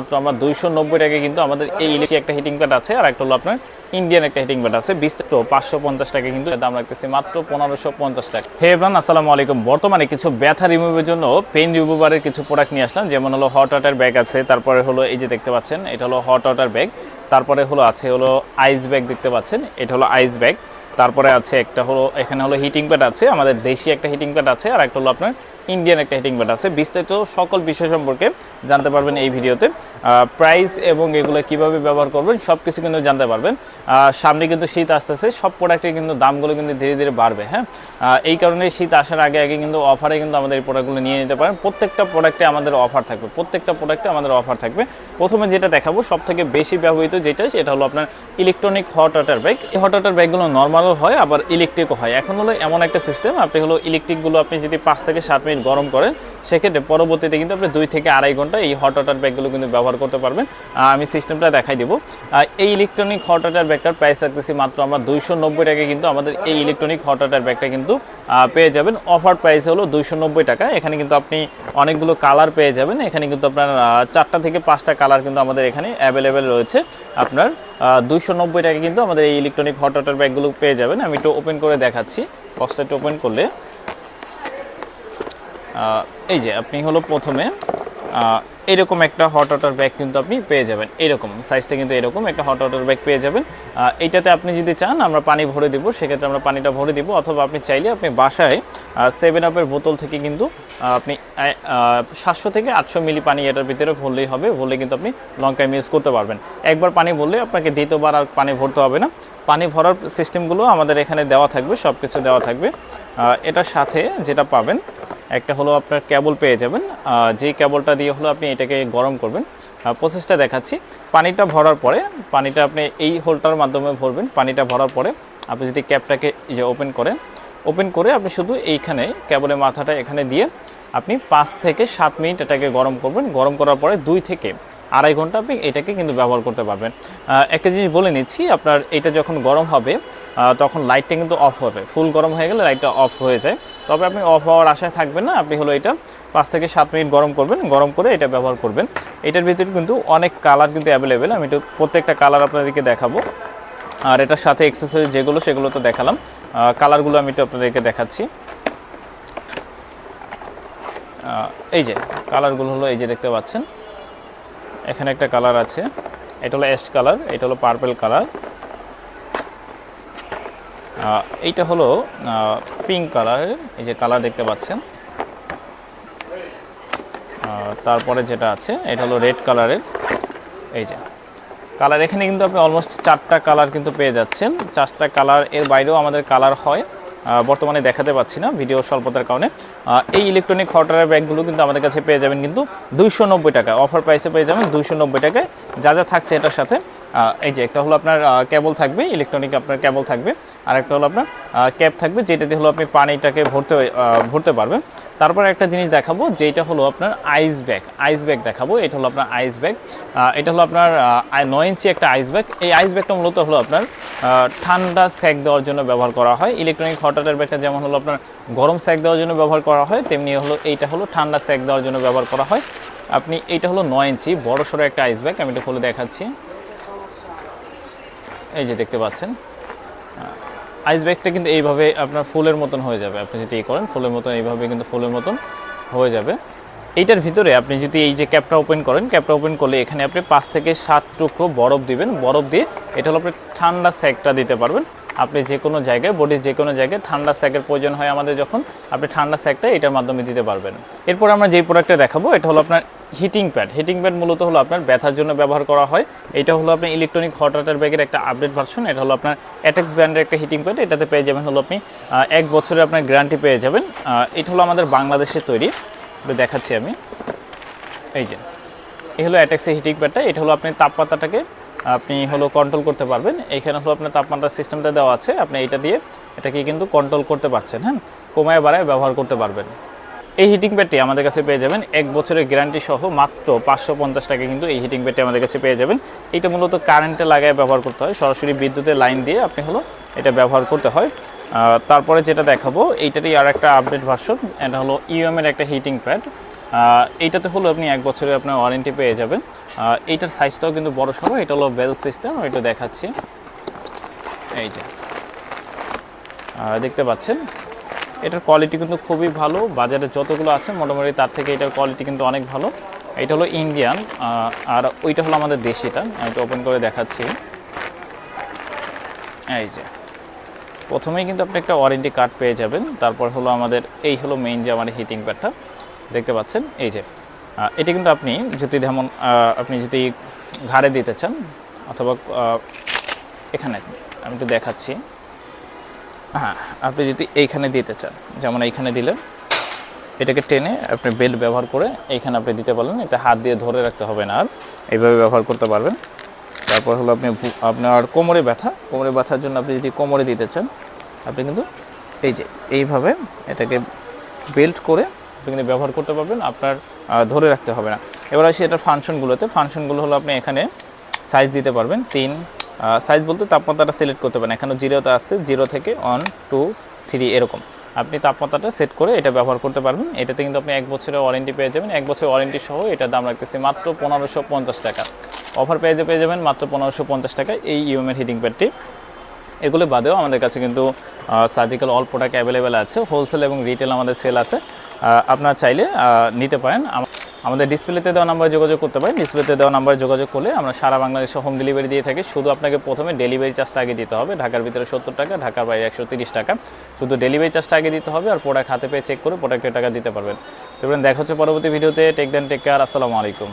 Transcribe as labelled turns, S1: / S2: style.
S1: মাত্র আমরা দুইশো নব্বই টাকা কিন্তু আমাদের এই ইলেকট্রিক একটা হিটিং প্যাড আছে, আর একটা হলো আপনার ইন্ডিয়ান একটা হিটিং প্যাড আছে। বিশ তো পাঁচশো পঞ্চাশ টাকা কিন্তু দাম রাখতেছি মাত্র পনেরোশো পঞ্চাশ টাকা। হে এভরান আসসালামু আলাইকুম। বর্তমানে কিছু ব্যথা রিমুভের জন্য পেন রিমুভারের কিছু প্রোডাক্ট নিয়ে আসলাম। যেমন হলো হট ওয়াটার ব্যাগ আছে, তারপরে হলো এই যে দেখতে পাচ্ছেন, এটা হলো হট ওয়াটার ব্যাগ তারপরে হলো আছে হলো আইস ব্যাগ দেখতে পাচ্ছেন, এটা হলো আইস ব্যাগ তারপরে আছে একটা হলো, এখানে হলো হিটিং প্যাড আছে, আমাদের দেশি একটা হিটিং প্যাড আছে, আর একটা হলো আপনার ইন্ডিয়ান একটা হিটিং প্যাড আছে। বিস্তারিত সকল বিষয় সম্পর্কে জানতে পারবেন এই ভিডিওতে। প্রাইস এবং এগুলো কীভাবে ব্যবহার করবেন সব কিছু কিন্তু জানতে পারবেন। সামনে কিন্তু শীত আসতেছে, সব প্রোডাক্টের কিন্তু দামগুলো কিন্তু ধীরে ধীরে বাড়বে হ্যাঁ? এই কারণে শীত আসার আগে আগে কিন্তু অফারে কিন্তু আমাদের এই প্রোডাক্টগুলো নিয়ে নিতে পারেন। প্রত্যেকটা প্রোডাক্টে আমাদের অফার থাকবে, প্রত্যেকটা প্রোডাক্টে আমাদের অফার থাকবে। প্রথমে যেটা দেখাবো সব থেকে বেশি ব্যবহৃত যেটা, সেটা হলো আপনার ইলেকট্রনিক হট ওয়াটার ব্যাগ এই হট ওয়াটার ব্যাগগুলো নর্মালও হয়, আবার ইলেকট্রিকও হয়। এখন হলো এমন একটা সিস্টেম আপনি হলো ইলেকট্রিকগুলো আপনি যদি পাঁচ থেকে সাত মিনিট গরম করেন সেক্ষেত্রে পরবর্তীতে কিন্তু আপনি দুই থেকে আড়াই ঘণ্টা এই হট ওয়াটার ব্যাগগুলো কিন্তু ব্যবহার করতে পারবেন। আমি সিস্টেমটা দেখাই দিব। এই ইলেকট্রনিক হট ওয়াটার ব্যাগটার প্রাইস রাখতেছি মাত্র আমরা দুইশো নব্বই টাকায় কিন্তু আমাদের এই ইলেকট্রনিক হট ওয়াটার ব্যাগটা কিন্তু পেয়ে যাবেন। অফার প্রাইস হলো দুইশো নব্বই টাকা। এখানে কিন্তু আপনি অনেকগুলো কালার পেয়ে যাবেন। এখানে কিন্তু আপনার চারটা থেকে পাঁচটা কালার কিন্তু আমাদের এখানে অ্যাভেলেবেল রয়েছে। আপনার দুইশো নব্বই টাকা কিন্তু আমাদের এই ইলেকট্রনিক হট ওয়াটার ব্যাগগুলো পেয়ে যাবেন। আমি একটু ওপেন করে দেখাচ্ছি। বক্সটা একটু ওপেন করলে। এই যে আপনি হলো প্রথমে এরকম একটা হট ওয়াটার ব্যাগ কিন্তু আপনি পেয়ে যাবেন। এরকম সাইজটা কিন্তু এরকম একটা হট ওয়াটার ব্যাগ পেয়ে যাবেন। এইটাতে আপনি যদি চান, আমরা পানি ভরে দিব, সেক্ষেত্রে আমরা পানিটা ভরে দিব, অথবা আপনি চাইলে আপনি বাসায় সেভেন আপের বোতল থেকে কিন্তু আপনি সাতশো থেকে আটশো মিলি পানি এটার ভিতরে ভরলেই হবে, ভরলে কিন্তু আপনি লং টাইম ইউজ করতে পারবেন। একবার পানি ভরলে আপনাকে দ্বিতীয়বার আর পানি ভরতে হবে না। পানি ভরার সিস্টেমগুলো আমাদের এখানে দেওয়া থাকবে সব কিছু দেওয়া থাকবে। এটার সাথে যেটা পাবেন একটা হলো আপনার কেবল পেয়ে যাবেন। আহ, যেই কেবলটা দিয়ে হলো আপনি এটাকে গরম করবেন। প্রসেসটা দেখাচ্ছি। পানিটা ভরার পরে পানিটা আপনি এই হোলটার মাধ্যমে ভরবেন। পানিটা ভরার পরে আপনি যদি ক্যাপটাকে এই যে ওপেন করেন ওপেন করে আপনি শুধু এইখানে কেবলের মাথাটা এখানে দিয়ে আপনি পাঁচ থেকে সাত মিনিট এটাকে গরম করবেন। গরম করার পরে দুই থেকে আড়াই ঘণ্টা আপনি এটাকে কিন্তু ব্যবহার করতে পারবেন। একটা জিনিস বলে নিচ্ছি আপনার এটা যখন গরম হবে তখন লাইটটা কিন্তু অফ হবে। ফুল গরম হয়ে গেলে লাইটটা অফ হয়ে যায়। তবে আপনি অফ হওয়ার আশায় থাকবেন না, আপনি হলো এটা পাঁচ থেকে সাত মিনিট গরম করবেন, গরম করে এটা ব্যবহার করবেন। এটার ভিতরে কিন্তু অনেক কালার কিন্তু অ্যাভেলেবেল আমি একটু প্রত্যেকটা কালার আপনাদেরকে দেখাবো। আর এটার সাথে এক্সেসরিজ যেগুলো, সেগুলো তো দেখালাম। কালারগুলো আমি একটু আপনাদেরকে দেখাচ্ছি। এই যে কালারগুলো হলো এই যে দেখতে পাচ্ছেন। এখানে একটা কালার আছে। এটা হলো অ্যাশ কালার এটা হলো পার্পেল কালার এইটা হলো পিঙ্ক কালারের এই যে কালার দেখতে পাচ্ছেন। তারপরে যেটা আছে, এটা হলো রেড কালারের এই যে। কালার এখানে কিন্তু আপনি অলমোস্ট চারটা কালার কিন্তু পেয়ে যাচ্ছেন। চারটা কালারের বাইরেও আমাদের কালার হয়। বর্তমানে দেখাতে পাচ্ছি না, ভিডিও স্বল্পতার কারণে। এই ইলেকট্রনিক হটারের ব্যাগগুলো কিন্তু আমাদের কাছে পেয়ে যাবেন কিন্তু দুইশো নব্বই টাকা অফার প্রাইসে পেয়ে যাবেন দুইশো নব্বই টাকায়। যা যা থাকছে এটার সাথে এই যে একটা হলো আপনার কেবল থাকবে ইলেকট্রনিক আপনার কেবল থাকবে, আর একটা হলো আপনার ক্যাপ থাকবে, যেটাতে হলো আপনি পানিটাকে ভরতে ভরতে পারবেন। তারপর একটা জিনিস দেখাবো, যেটা হলো আপনার আইস ব্যাগ আইস ব্যাগ দেখাবো, এটা হলো আপনার আইস ব্যাগ এটা হলো আপনার নয় ইঞ্চি একটা আইস ব্যাগ এই আইস ব্যাগটা মূলত হলো আপনার ঠান্ডা স্যাক দেওয়ার জন্য ব্যবহার করা হয়। ইলেকট্রনিক হটারের ব্যাগটা যেমন হলো আপনার গরম স্যাক দেওয়ার জন্য ব্যবহার করা হয়, তেমনি হলো এইটা হলো ঠান্ডা স্যাক দেওয়ার জন্য ব্যবহার করা হয়। আপনি এইটা হলো নয় ইঞ্চি, বড় সড়ো একটা আইস ব্যাগ আমি এটা খুলে দেখাচ্ছি। এই যে দেখতে পাচ্ছেন আইস ব্যাগটা কিন্তু এইভাবে আপনার ফুলের মতন হয়ে যাবে। আপনি যদি এই করেন, ফুলের মতন এইভাবে কিন্তু ফুলের মতন হয়ে যাবে। এইটার ভিতরে আপনি যদি এই যে ক্যাপটা ওপেন করেন, ক্যাপটা ওপেন করলে এখানে আপনি পাঁচ থেকে সাত টুকরো বরফ দিবেন। বরফ দিয়ে এটা হলো আপনি ঠান্ডা স্যাকটা দিতে পারবেন। আপনি যে কোনো জায়গায় বডির যে কোনো জায়গায় ঠান্ডা স্যাকের প্রয়োজন হয় আমাদের যখন, আপনি ঠান্ডা স্যাকটা এটার মাধ্যমে দিতে পারবেন। এরপর আমরা যেই প্রোডাক্টটা দেখাবো, এটা হলো আপনার হিটিং প্যাড হিটিং প্যাড মূলত হলো আপনার ব্যথার জন্য ব্যবহার করা হয়। এটা হলো আপনার ইলেকট্রনিক হট ওয়াটার ব্যাগের একটা আপডেট ভার্সন এটা হলো আপনার অ্যাটেক্স ব্র্যান্ডের একটা হিটিং প্যাড এটাতে পেয়ে যাবেন হলো আপনি এক বছরের আপনার গ্যারান্টি পেয়ে যাবেন। এটা হলো আমাদের বাংলাদেশে তৈরি। দেখাচ্ছি আমি। এই যে, এই হলো অ্যাটেক্সের হিটিং প্যাডটা এটা হলো আপনি তাপমাত্রাটাকে আপনি হলো কন্ট্রোল করতে পারবেন। এইখানে হলো আপনার তাপমাত্রা সিস্টেমটা দেওয়া আছে। আপনি এটা দিয়ে এটাকে কিন্তু কন্ট্রোল করতে পারছেন হ্যাঁ? কমায় বাড়ায় ব্যবহার করতে পারবেন। এই হিটিং প্যাডটি আমাদের কাছে পেয়ে যাবেন। এক বছরের গ্যারান্টি সহ মাত্র পাঁচশো পঞ্চাশ টাকা কিন্তু এই হিটিং প্যাডটি আমাদের কাছে পেয়ে যাবেন। এটা মূলত কারেন্টে লাগায় ব্যবহার করতে হয়। সরাসরি বিদ্যুতের লাইন দিয়ে আপনি হলো এটা ব্যবহার করতে হয়। তারপরে যেটা দেখাবো, এইটারই আর একটা আপডেট ভার্সন এটা হলো ইউএম এর একটা হিটিং প্যাড এইটাতে হলো আপনি এক বছরের আপনার ওয়ারেন্টি পেয়ে যাবেন। এইটার সাইজটাও কিন্তু বড় সড়ো এটা হলো বেল সিস্টেম এটা দেখাচ্ছি। এই যে। দেখতে পাচ্ছেন? এটার কোয়ালিটি কিন্তু খুবই ভালো, বাজারে যতগুলো আছে, মোটামুটি তার থেকে এটার কোয়ালিটি কিন্তু অনেক ভালো। এটা হলো ইন্ডিয়ান আর ওইটা হলো আমাদের দেশিটা আমি এটা ওপেন করে দেখাচ্ছি। এই যে। প্রথমেই কিন্তু আপনি একটা ওয়ারেন্টি কার্ড পেয়ে যাবেন, তারপর হলো আমাদের, এই হলো মেইন যে আমাদের হিটিং প্যাডটা দেখতে পাচ্ছেন? এই যে। এটা কিন্তু আপনি যদি যেমন আপনি যদি ঘাড়ে দিতে চান, অথবা এখানে আমি একটু দেখাচ্ছি। হ্যাঁ আপনি যদি এইখানে দিতে চান, যেমন এইখানে দিলেন, এটাকে টেনে আপনি বেল্ট ব্যবহার করে এইখানে আপনি দিতে পারলেন এটা হাত দিয়ে ধরে রাখতে হবে না আর, এইভাবে ব্যবহার করতে পারবেন। তারপর হলো আপনি আপনার কোমরে ব্যথা, কোমরে ব্যথার জন্য আপনি যদি কোমরে দিতে চান, আপনি কিন্তু এই যে, এইভাবে এটাকে বেল্ট করে কিন্তু ব্যবহার করতে পারবেন, আপনার ধরে রাখতে হবে না। এবার আসি এটার ফাংশনগুলোতে। ফাংশনগুলো হলো আপনি এখানে সাইজ দিতে পারবেন, তিন সাইজ বলতে তাপমাত্রাটা সিলেক্ট করতে পারেন। এখানে জিরোতে আছে জিরো থেকে ওয়ান টু থ্রি এরকম। আপনি তাপমাত্রাটা সেট করে এটা ব্যবহার করতে পারবেন। এটাতে কিন্তু আপনি এক বছরের ওয়ারেন্টি পেয়ে যাবেন। এক বছরের ওয়ারেন্টি সহ এটার দাম রাখতেছি মাত্র পনেরোশো পঞ্চাশ টাকা। অফার পেয়ে পেয়ে যাবেন মাত্র পনেরোশো পঞ্চাশ টাকা এই ইউএমের হিটিং প্যাডটি এগুলো বাদেও আমাদের কাছে কিন্তু সার্জিক্যাল অল প্রোডাক্ট অ্যাভেলেবেল আছে হোলসেল এবং রিটেল আমাদের সেল আছে। আপনারা চাইলে নিতে পারেন। আমাদের ডিসপ্লেতে দেওয়া নাম্বারে যোগাযোগ করতে পারেন। ডিসপ্লেতে দেওয়া নাম্বারে যোগাযোগ করলে আমরা সারা বাংলাদেশে হোম ডেলিভারি দিয়ে থাকি। শুধু আপনাকে প্রথমে ডেলিভারি চার্জটা আগে দিতে হবে। ঢাকার ভিতরে সত্তর টাকা, ঢাকার বাইরে একশো টাকা। শুধু ডেলিভারি চার্জটা আগে দিতে হবে আর প্রোডাক্ট হাতে পেয়ে চেক করে প্রোডাক্টের টাকা দিতে পারবেন। তো দেখা হচ্ছে পরবর্তী ভিডিওতে টেক দেন টেক কেয়ার আসসালামু আলাইকুম।